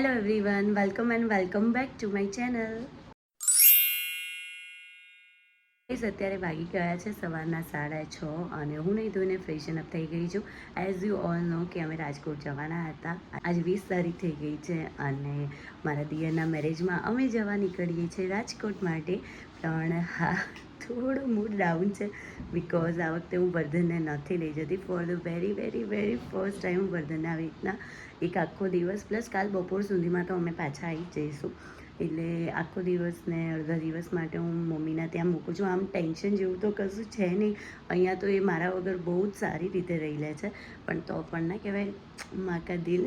Hello everyone welcome and welcome back to my channel અત્યારે વાગી ગયા છે સવારના સાડા છ અને હું નહીં ધોઈને ફ્રેશન અપ થઈ ગઈ છું. એઝ યુ ઓલ નો કે અમે રાજકોટ જવાના હતા. આજે વીસ તારીખ થઈ ગઈ છે અને મારા દિયરના મેરેજમાં અમે જવા નીકળીએ છીએ રાજકોટ માટે. પણ હા, થોડું મૂડ ડાઉન છે બિકોઝ આ વખતે હું વર્ધનને નથી લઈ જતી. For the very very very first time હું વર્ધનને આવી રીતના એક આખો દિવસ, પ્લસ કાલ બપોર સુધીમાં તો અમે પાછા આવી જઈશું. એટલે આખો દિવસ ને અડધા દિવસ માટે હું મમ્મીના ત્યાં મૂકું છું. આમ ટેન્શન જેવું તો કશું છે નહીં. અહીંયા તો એ મારા વગર બહુ જ સારી રીતે રહી લે છે, પણ તો પણ ના કહેવાય, માકા દિલ.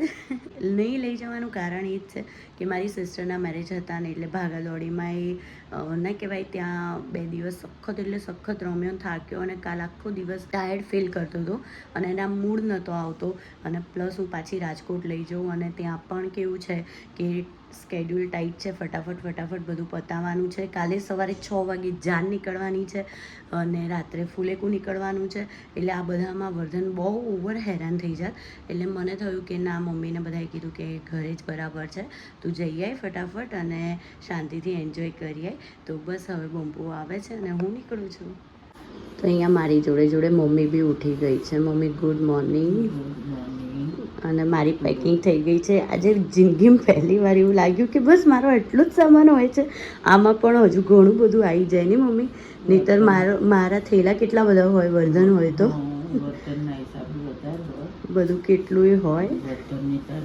નહીં લઈ જવાનું કારણ એ જ છે કે મારી સિસ્ટરના મેરેજ હતા ને એટલે ભાગાદોડીમાં એ ના કહેવાય, ત્યાં બે દિવસ સખત એટલે સખત રમ્યો થાક્યો અને કાલ આખો દિવસ ટાયર્ડ ફીલ કરતો હતો અને એના મૂડ નહોતો આવતો. અને પ્લસ હું પાછી રાજકોટ લઈ જાઉં અને ત્યાં પણ કેવું છે કે સ્કેડ્યુલ ટાઈટ છે, ફટાફટ ફટાફટ બધું પતાવવાનું છે. કાલે સવારે છ વાગે જાન નીકળવાની છે અને રાત્રે ફૂલેકું નીકળવાનું છે. એટલે આ બધામાં વર્ધન બહુ ઓવર હેરાન થઈ જાય એટલે મને થયું કે ના, મમ્મીને બધાએ કીધું કે ઘરે જ બરાબર છે. તું જઈ આય ફટાફટ અને શાંતિથી એન્જોય કરી આય. તો બસ હવે બમ્પુ આવે છે અને હું નીકળું છું. તો અહીંયા મારી જોડે જોડે મમ્મી બી ઉઠી ગઈ છે. મમ્મી ગુડ મોર્નિંગ અને મારી પેકિંગ થઈ ગઈ છે. આજે જિંદગીમાં પહેલી વાર એવું લાગ્યું કે બસ મારો એટલો જ સામાન હોય છે. આમાં પણ હજુ ઘણું બધું આવી જાય ને મમ્મી? નહીતર મારો મારા થેલા કેટલા બધા હોય વર્ધન હોય તો? બધું કેટલું હોય.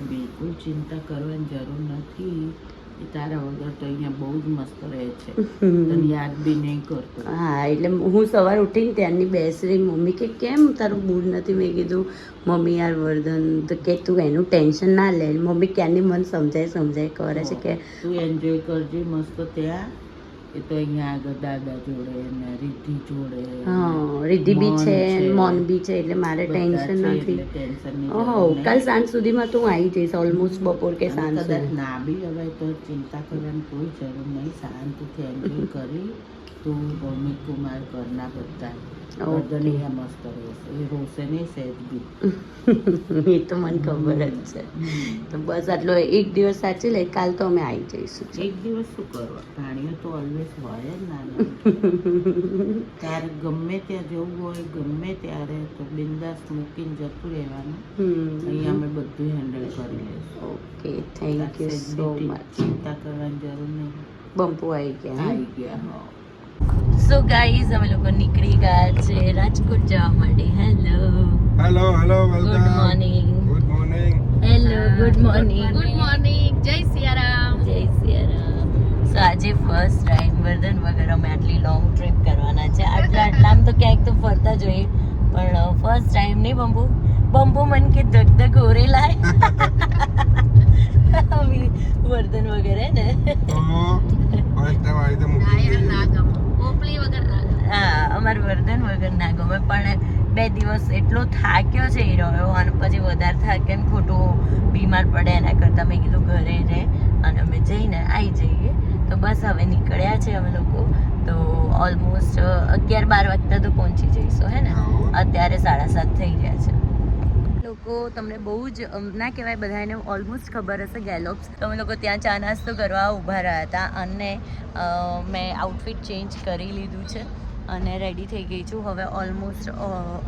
બિલકુલ ચિંતા કરવાની જરૂર નથી. તારા વગર તો અહીંયા બહુ જ મસ્ત રહે છે. તને યાદ બી નહીં કરતો. હા એટલે હું સવાર ઉઠીને ત્યારની બેસી રહી મમ્મી કે કેમ તારું મૂડ નથી? મેં કીધું મમ્મી યાર વર્ધન તો કે તું એનું ટેન્શન ના લે. મમ્મી ક્યારની મન સમજાય સમજાય કરે છે કે તું એન્જોય કરજે મસ્ત ત્યાં. એ તો અહીંયા આગળ દાદા જોડે ને રિદ્ધિ જોડે હા રિદ્ધિ બી છે. મોન બી છે એટલે મારે ટેન્શન નથી. ઓહો કાલ સાંજ સુધીમાં તો હું આવી જઈશ ઓલમોસ્ટ બપોર કે સાંજ સુધી. ના બી હવે તો ચિંતા કરવાની કોઈ જરૂર નહીં શાંતિથી એન્જોય કરી તું ભૌમિક કુમાર ઘરના બધા. અહીંયા મસ્ત રહેશે એ રોશે નહીં સહેજ બી એ તો મને ખબર જ છે. તો બસ આટલો એક દિવસ સાચી લે કાલ તો અમે આવી જઈશું. એક દિવસ શું કરવા? પ્રાણીઓ તો ઓલવેઝ હોય જ ના ત્યારે ગમે ત્યાં જવું હોય ગમે ત્યારે તો બિંદાસ મૂકીને જતું રહેવાનું. હમ. અહીંયા અમે બધું હેન્ડલ કરી લઈશું. Okay thank you so much ચિંતા કરવાની જરૂર નહીં. બમ્પુ આવી ગયા આવી ગયા હો. સો ગાઈઝ અમે લોકો નીકળી ગયા છે રાજકોટ જવા માટે. Hello hello hello good morning good morning hello good morning good morning જય સિયારામ જય સિયારામ સો આજે ફર્સ્ટ ટાઈમ વર્ધન વગર અમે આટલી લોંગ ટ્રીપ કરવાના છે. આટલા આટલામાં તો ક્યાંક તો ફરતા જોઈએ પણ ફર્સ્ટ ટાઈમ નહીં બંબુ બંબુ મન કે ધક ધક ઓરે લાય. વર્ધન વગેરે ને. ફર્સ્ટ ટાઈમ આવી તો મૂકી હા અમારું વર્ધન વગર ના ગમે પણ બે દિવસ એટલો થાક્યો છે એ રહ્યો અને પછી વધારે થાકે ને ખોટું બીમાર પડે એના કરતાં મેં કીધું ઘરે રહે અને અમે જઈને આવી જઈએ. તો બસ હવે નીકળ્યા છે અમે લોકો. તો ઓલમોસ્ટ અગિયાર બાર વાગતા તો પહોંચી જઈશું હે ને? અત્યારે સાડા સાત થઈ ગયા છે. લોકો તમને બહુ જ ના કહેવાય, બધાને ઓલમોસ્ટ ખબર હશે ગેલોપ્સ તો અમે લોકો ત્યાં ચા નાસ્તો કરવા ઊભા રહ્યા હતા અને મેં આઉટફિટ ચેન્જ કરી લીધું છે અને રેડી થઈ ગઈ છું. હવે ઓલમોસ્ટ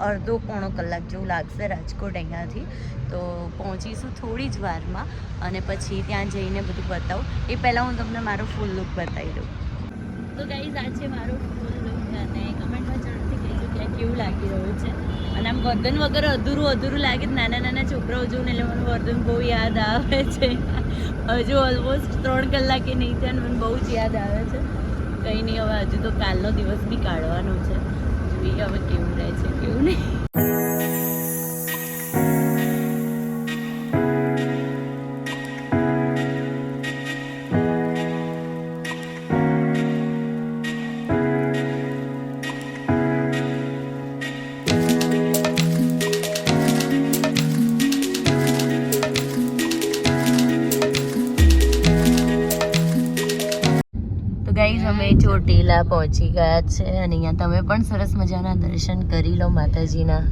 અડધો પોણો કલાક જેવું લાગશે રાજકોટ અહીંયાથી. તો પહોંચીશું થોડી જ વારમાં અને પછી ત્યાં જઈને બધું બતાવું. એ પહેલાં હું તમને મારો ફૂલ લુક બતાવી દઉં. તો ગાઈઝ આ છે મારો ફૂલ લુક અને કમેન્ટમાં જરૂરથી કહેજો કે કેવું લાગી રહ્યું છે. અને આમ વર્ધન વગર અધૂરું અધૂરું લાગે નાના નાના છોકરાઓ જોઉં ને એટલે મને વર્ધન બહુ યાદ આવે છે. હજુ ઓલમોસ્ટ ત્રણ કલાકે નહીં થયા મને બહુ જ યાદ આવે છે. કંઈ નહીં, હવે હજુ તો કાલનો દિવસ બી કાઢવાનો છે. જોઈએ હવે કેવું રહે છે, કેવું નહીં. પહોંચી ગયા છે અને અહીંયા તમે પણ સરસ મજાના દર્શન કરી લો માતાજીના.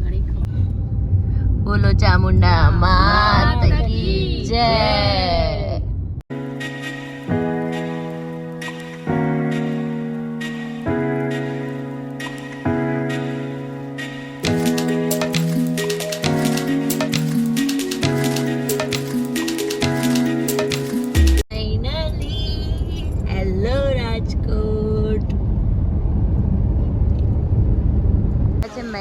બોલો ચામુંડા માત કી જય Let's go.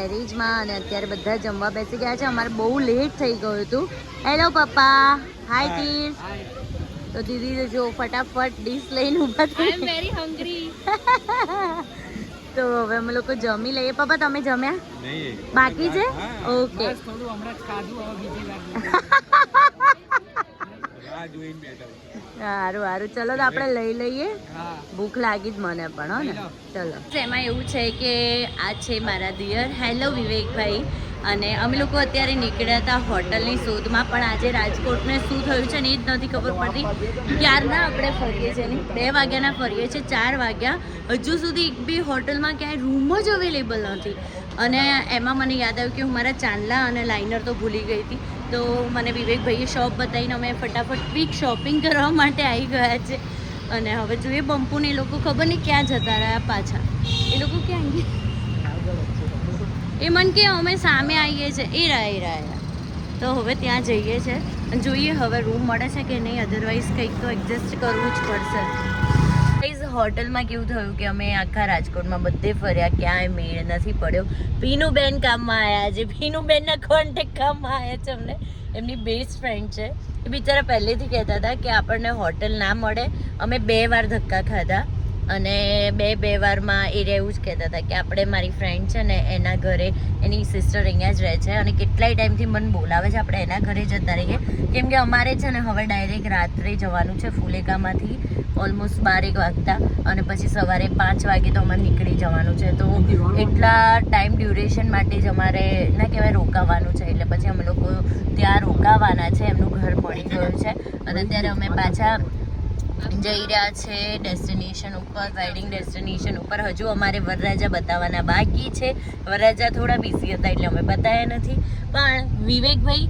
અત્યારે બધા જમવા બેસી ગયા છે. અમારે બહુ લેટ થઈ ગયું હતું. હેલો પપ્પા. હાય તીર તો દીદી જો ફટાફટ ડીશ લઈને ઊભા આઈ એમ થઈ વેરી હંગ્રી તો હવે અમે લોકો જમી લઈએ. પપ્પા તમે જમ્યા? બાકી છે? ઓકે સારું સારું. ચલો તો આપણે લઈ લઈએ. ભૂખ લાગી જ મને પણ હો ને. ચલો. એમાં એવું છે કે આ છે મારા દિયર. હેલો વિવેકભાઈ. અને અમે લોકો અત્યારે નીકળ્યા હતા હોટલની શોધમાં પણ આજે રાજકોટને શું થયું છે ને એ જ નથી ખબર પડતી. ક્યારના આપણે ફરીએ છીએ ને? બે વાગ્યાના ફરીએ છીએ ચાર વાગ્યા. હજુ સુધી એક બી હોટલમાં ક્યાંય રૂમ જ અવેલેબલ નથી. અને એમાં મને યાદ આવ્યું કે હું મારા ચાંદલા અને લાઇનર તો ભૂલી ગઈ હતી. તો મને વિવેકભાઈએ શોપ બતાવીને અમે ફટાફટ ક્વિક શોપિંગ કરવા માટે આવી ગયા છે. અને હવે જોઈએ બંપુને એ લોકો ખબર નહીં ક્યાં જતા રહ્યા પાછા. એ લોકો ક્યાં ગયા? એ મન કે અમે સામે આવીએ છીએ એ રહ્યા એ રહ્યા તો હવે ત્યાં જઈએ છે. જોઈએ હવે રૂમ મળે છે કે નહીં. અધરવાઇઝ કંઈક તો એડજસ્ટ કરવું જ પડશે. હોટલમાં કેવું થયું કે અમે આખા રાજકોટમાં બધે ફર્યા, ક્યાંય મેળ નથી પડ્યો. પીનુબેન કામમાં આવ્યા છે પીનુબેનના કોન્ટેક્ટ કામમાં આવ્યા છે અમને. એમની બેસ્ટ ફ્રેન્ડ છે. એ બિચારા પહેલેથી કહેતા હતા કે આપણને હોટલ ના મળે. અમે બે વાર ધક્કા ખાધા. અને બે બે વારમાં એ એવું જ કહેતા હતા કે આપણે મારી ફ્રેન્ડ છે ને એના ઘરે, એની સિસ્ટર અહીંયા જ રહે છે અને કેટલાય ટાઈમથી મને બોલાવે છે આપણે એના ઘરે જતા રહીએ. કેમ કે અમારે છે ને હવે ડાયરેક્ટ રાત્રે જવાનું છે ફુલેકામાંથી ઓલમોસ્ટ બારેક વાગતા અને પછી સવારે પાંચ વાગે તો અમારે નીકળી જવાનું છે. તો એટલા ટાઈમ ડ્યુરેશન માટે જ અમારે, ના કહેવાય રોકાવાનું છે, એટલે પછી અમે લોકો ત્યાં રોકાવાના છે, એમનું ઘર મળી ગયું છે. અને અત્યારે અમે પાછા જઈ રહ્યા છે ડેસ્ટિનેશન ઉપર વેડિંગ ડેસ્ટિનેશન ઉપર. હજુ અમારે વરરાજા બતાવવાના બાકી છે. વરરાજા થોડા બિઝી હતા એટલે અમે બતાવ્યા નથી. પણ વિવેકભાઈ,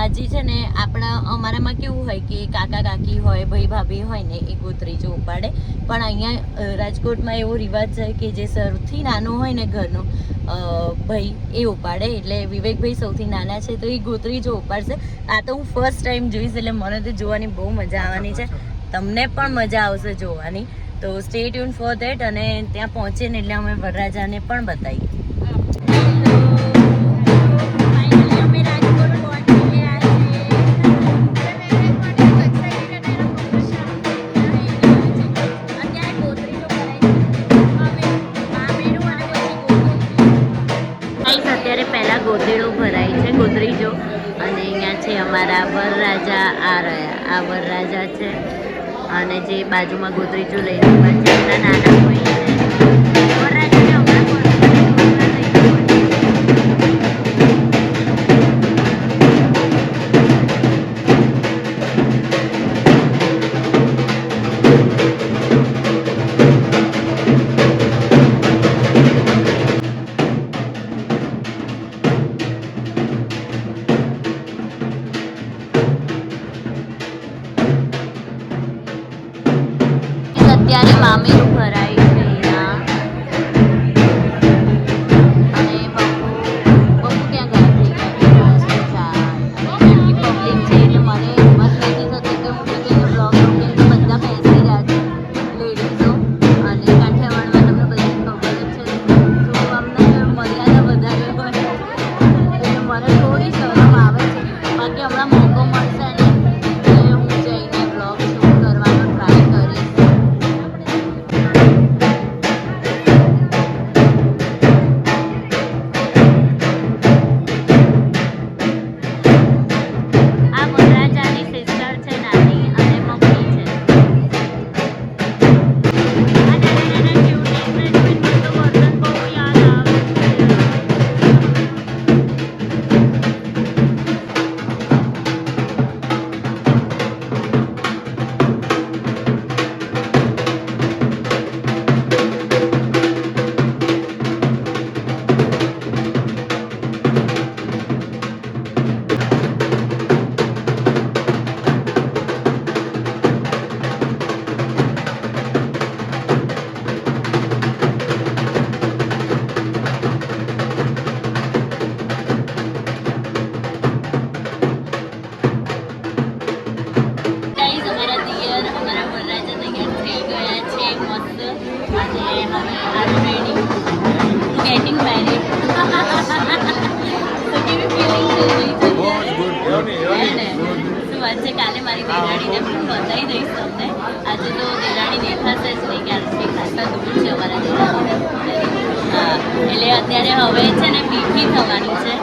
આજે છે ને આપણા, અમારામાં કેવું હોય કે કાકા કાકી હોય, ભાઈ ભાભી હોય ને, એ ગોત્રીજો ઉપાડે. પણ અહીંયા રાજકોટમાં એવો રિવાજ છે કે જે સૌથી નાનો હોય ને ઘરનો ભાઈ, એ ઉપાડે. એટલે વિવેકભાઈ સૌથી નાના છે, તો એ ગોત્રીજો ઉપાડશે. આ તો હું ફર્સ્ટ ટાઈમ જોઈશ, એટલે મને તો જોવાની બહુ મજા આવવાની છે. તમને પણ મજા આવશે જોવાની. તો સ્ટે ટ્યુન ફોર ધેટ અને ત્યાં પહોંચે ને એટલે અમે વરરાજાને પણ પહેલા ગોતેડો ભરાય છે ગોત્રીજો અને અહીંયા છે અમારા વરરાજા આ રહ્યા. આ વરરાજા છે. અને જે બાજુમાં ગોદરેજો લઈને નાના ભાઈ અત્યારે હવે છે ને પીઠી થવાની છે.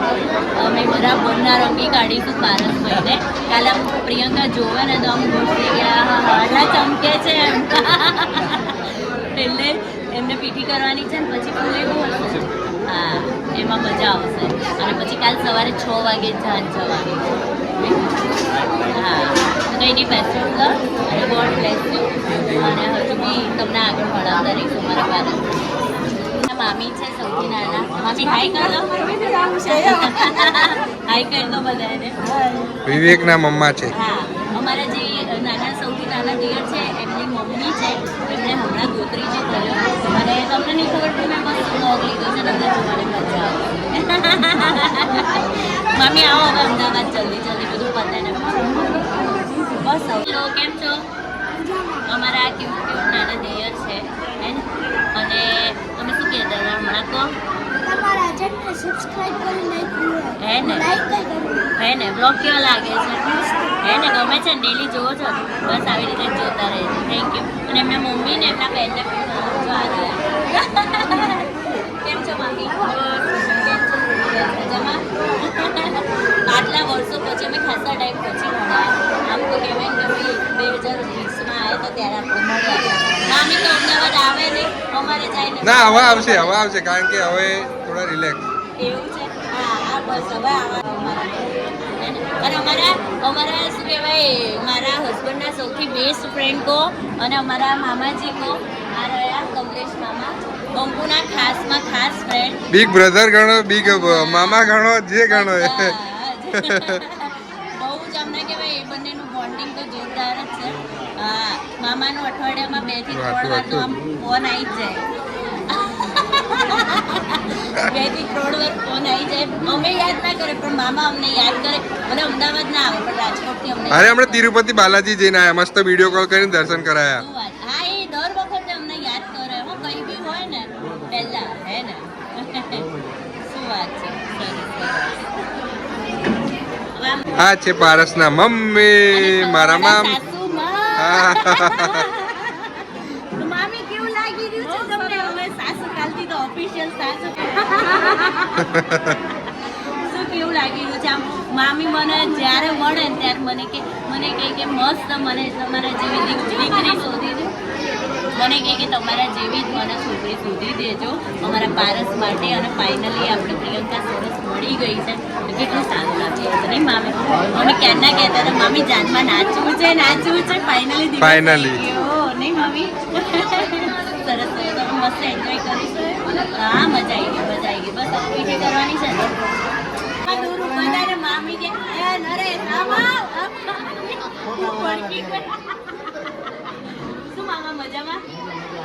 અમે બધા બોલના રંગી કાઢીશું પારસ ભાઈને. કાલે આમ પ્રિયંકા જોવે ને તો આમ થઈ ગયા. "હા, હા, ચમકે છે એમ. એટલે એમને પીઠી કરવાની છે ને પછી બહુ હશે હા એમાં મજા આવશે. અને પછી કાલ સવારે છ વાગે જાન જવાની હા કંઈ નહીં લક અને ગોડ બ્લેસ યુ અને હજુ બી તમને આગળ ભણાવતા રહીશું મારા બાળક મામી છે સૌથી નાના. મામી હાઈ કર દો. હાઈ કરી દો બધાને. વિવેકના મમ્મા છે. હા અમારા જે નાના સૌથી નાના દિયર છે એમની મમ્મી છે. એમને હમણાં ગોત્રી જે કર્યો. અને તમને નહીં ખબર મેં મસ્ત વ્લોગ લીધો છે તમને જોવાની મજા આવે મામી આવો હવે અમદાવાદ જલ્દી જલ્દી બધું પતે ને બસ હેલો કેમ છો અમારા આ ક્યુટ ક્યુટ નાના દિયર છે હે ને અને તમે શું કહેતા હતા હમણાં કહો તમારા સબસ્ક્રાઇબ કરી નાખ્યું હે ને? હે ને? બ્લોગ કેવો લાગે છે? હે ને? ગમે છે ને ડેલી જોવો છો? બસ આવી રીતે જોતા રહેજો થેન્ક યુ અને એમના મમ્મી ને એમના બેનને કેમ છો આટલા વર્ષો પછી અમે ખાસા ટાઈમ પછી મળ્યા. આમ તો કહેવાય ગમે કે બે હજાર વીસમાં આવ્યા તો ત્યારે આપણે મળ્યા મામી તો અમદાવાદ આવે નહીં અમારે જાય ને હવે આવશે હવે આવશે કારણ કે હવે થોડા રિલેક્સ એવું છે? હા આ બસ હવે આવા અને અમારા અમારા શું કહેવાય મારા હસબન્ડના સૌથી બેસ્ટ ફ્રેન્ડ કહો અને અમારા મામાજી કો આ રહ્યા કમલેશ મામા. બંકુના ખાસમાં ખાસ ફ્રેન્ડ બિગ બ્રધર ગણો બિગ મામા ગણો જે ગણો. બહુ જ અમને કહેવાય એ બંનેનું બોન્ડિંગ તો જોરદાર જ છે હા મામાનું અઠવાડિયામાં બેથી ત્રણ વાર તો આમ ફોન આવી જ જાય. બેથી ત્રણ વાર ફોન આવી જાય. અમે યાદ ના કરે પણ મામા અમને યાદ કરે. ભલે અમદાવાદ ના આવે પણ રાજકોટથી અમને અરે હમણાં તિરુપતિ બાલાજી જઈને આવ્યા મસ્ત વીડિયો કોલ કરીને દર્શન કરાયા. હા એ દર વખતે અમને યાદ કરે. હો કઈ બી હોય ને પહેલા હે ને? શું વાત છે? આ છે પારસના મમ્મી મારા મામ. મામી કેવું લાગી રહ્યું છે તમને? હવે સાસુ કાલથી તો ઓફિશિયલ સાસુ. શું કેવું લાગી રહ્યું છે? આમ મામી મને જ્યારે મળે ત્યારે મને કે મને કહે કે મસ્ત મને તમારા જેવી દીક- દીકરી શોધી દે મને કહે કે તમારા જેવી જ મને છોકરી શોધી દેજો. અમારા પારસ માટે અને ફાઇનલી આપણે પ્રિયંકા સરસ મળી ગઈ છે. કેટલું સારું લાગે છે નહીં મામી? અમે ક્યારના કહેતા હતા મામી જાનમાં નાચવું છે નાચવું છે ફાઇનલી Finally. નહીં મામી? સરસ મસ્ત એન્જોય કરીશું. હા મજા આવી ગઈ મજા આવી ગઈ. બસ પીઠી કરવાની છે ને? ને મામી કે એ નરેશ આવ, આવ." મામા મજામાં?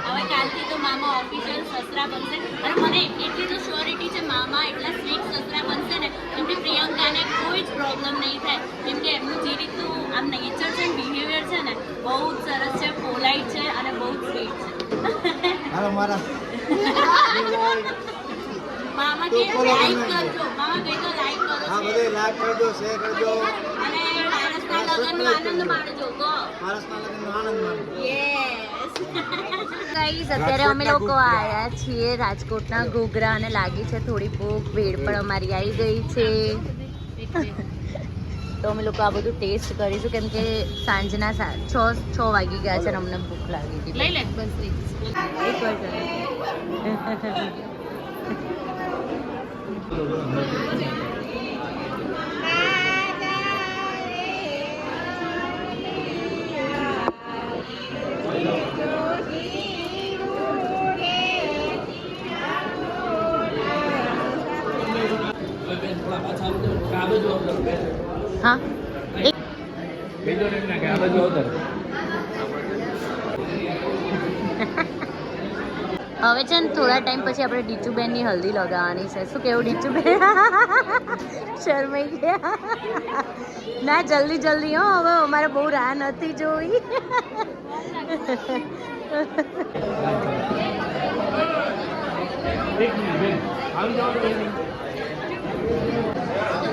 હવે કાલથી તો મામા ઓફિશિયલ સસરા બનશે. અને મને એટલી તો શ્યોરિટી છે મામા એટલા સ્વીટ સસરા બનશે ને એમની પ્રિયંકાને કોઈ જ પ્રોબ્લેમ નહીં થાય. કેમ કે એમનું જે રીતનું આમ નેચર છે બિહેવિયર છે ને બહુ જ સરસ છે પોલાઇટ છે અને બહુ જ સ્વીટ છે. મામા કે લાઈક કરજો. મામા કહી તો લાઈક કરો. હા બધે લાઈક કરજો શેર કરજો. અને પારસના લગ્નનો આનંદ માણજો કહો. માણસના લગ્નનો આનંદ માણજો. અત્યારે અમે લોકો આવ્યા છીએ રાજકોટના ઘોઘરા અને લાગી છે થોડી ભૂખ ભીડ પણ અમારી આવી ગઈ છે. તો અમે લોકો આ બધું ટેસ્ટ કરીશું કેમ કે સાંજના છ છ વાગી ગયા છે અને અમને ભૂખ લાગી હતી. લઈ લે બસ એક વાર હા. હવે છે ને થોડા ટાઈમ પછી આપણે ડીચુબેનની હલ્દી લગાવવાની છે. શું કેવું ડીચુબેન? શરમાઈ ગયા. ના જલ્દી જલ્દી. હો હવે અમારે બહુ રાહ નથી જોઈ. હાથ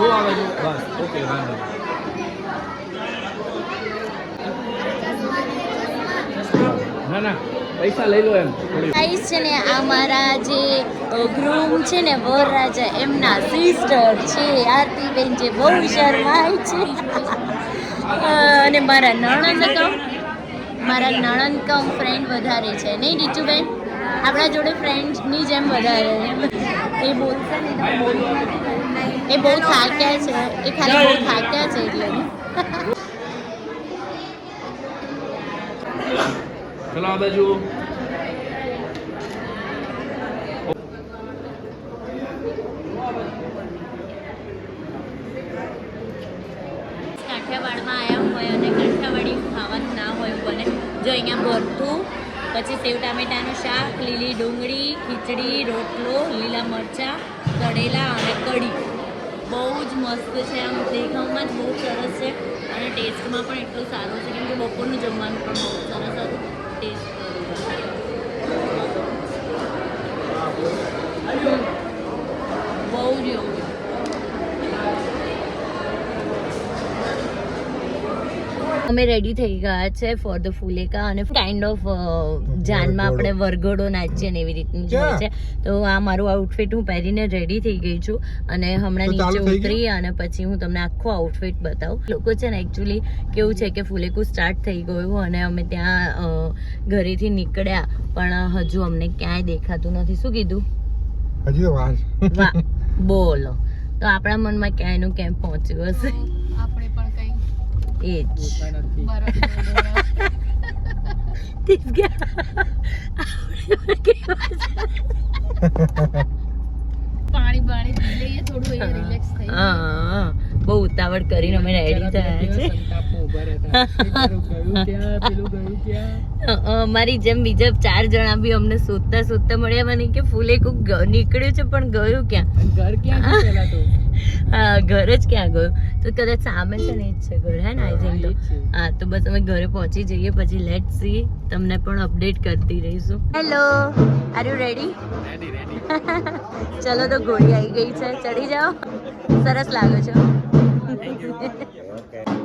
જો જો બસ, ઓકે, વાંધો ના ના, પૈસા લઈ લો એમ. ગાઈસ છે ને, આ મારા જે ગ્રૂમ છે ને, વરરાજા, એમના સિસ્ટર છે, આરતીબેન જે બહુ શરમાય છે. અને મારા નણંદ કમ, મારા નણંદ કમ ફ્રેન્ડ વધારે છે. નહીં રીચુબેન આપણા જોડે ફ્રેન્ડની જેમ વધારે એ બોલશે ને. એ બહુ થાક્યા છે. એ ખાલી બહુ થાક્યા છે એટલે. ચલો આ બાજુ. કાઠિયાવાડમાં આવ્યા હોય અને કાઠિયાવાડી ખાવાનું ના હોય બને જો અહીંયા ભરતું પછી સેવ ટામેટાનું શાક લીલી ડુંગળી ખીચડી રોટલો લીલા મરચાં તળેલા અને કઢી. બહુ જ મસ્ત છે. આમ દેખાવમાં જ બહુ સરસ છે. અને ટેસ્ટમાં પણ એટલું સારું છે કેમ કે બપોરનું જમવાનું પણ બહુ સરસ હતું ટેસ્ટ બહુ જ યમ્મી. અમે રેડી થઈ ગયા છે ફોર ધ ફુલેકા અને કાઇન્ડ ઓફ જાનમાં આપણે વરઘોડો નાચીએ ને એવી રીતનું જોઈએ હોય છે. તો આ મારું આઉટફિટ હું પહેરીને રેડી થઈ ગઈ છું અને હમણાં નીચે ઉતરી અને પછી હું તમને આખો આઉટફિટ બતાવું. લોકો છે ને એકચ્યુઅલી કેવું છે કે ફુલેકું સ્ટાર્ટ થઈ ગયું અને અમે ત્યાં ઘરેથી નીકળ્યા. પણ હજુ અમને ક્યાંય દેખાતું નથી. શું કીધું? હજી વાર. વાહ બોલો. તો આપણા મનમાં ક્યાંયનું ક્યાંય પહોંચ્યું હશે? એ જ પાણી પાણી પી લઈએ થોડું એ રિલેક્સ થઈ હા બહુ ઉતાવળ કરીને અમે રેડી થયા છે. અ, અ, મારી જેમ બીજા ચાર જણા બી અમને શોધતા શોધતા મળ્યા. મને કે ફૂલે કોક નીકળ્યું છે પણ ગયું ક્યાં? ઘર ક્યાં પેલા તો? હા ઘર જ ક્યાં ગયું? તો કદાચ સામે છે ને એ જ છે ઘર હે ને આઈ થિંક તો. હા તો બસ અમે ઘરે પહોંચી જઈએ પછી લેટ સી તમને પણ અપડેટ કરતી રહીશું. હેલો આર યુ રેડી ચલો તો ઘોડી આવી ગઈ છે ચડી જાઓ. સરસ લાગો છો.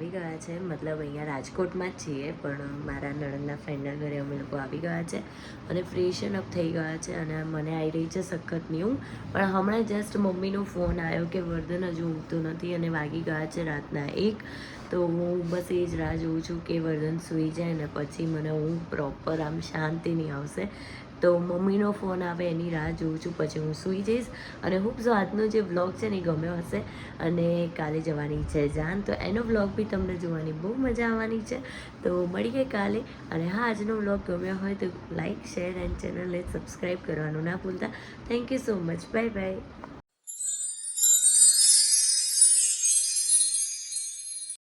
આવી ગયા છે. મતલબ અહીંયા રાજકોટમાં જ છીએ, પણ મારા નણંદના ફ્રેન્ડના ઘરે અમે લોકો આવી ગયા છે અને ફ્રેશન અપ થઈ ગયા છે. અને મને આવી રહી છે સખત ઊંઘ પણ હમણાં જસ્ટ મમ્મીનો ફોન આવ્યો કે વર્ધન હજુ ઊંઘતું નથી અને વાગી ગયા છે રાતના એક. તો હું બસ એ જ રાહ જોઉં છું કે વર્ધન સૂઈ જાય ને પછી મને ઊંઘ પ્રોપર આમ શાંતિની આવશે. તો મમ્મીનો ફોન આવે, એની રાહ જોઉં છું, પછી હું સૂઈ જઈશ. અને હું સો આજનો જે વ્લોગ છે ને એ ગમ્યો હશે અને કાલે જવાની છે જાન, તો એનો વ્લોગ બી તમને જોવાની બહુ મજા આવવાની છે. તો મળીએ કાલે અને હા, આજનો વ્લોગ ગમ્યો હોય તો લાઇક શેર એન્ડ ચેનલને સબસ્ક્રાઈબ કરવાનું ના ભૂલતા. Thank you so much bye bye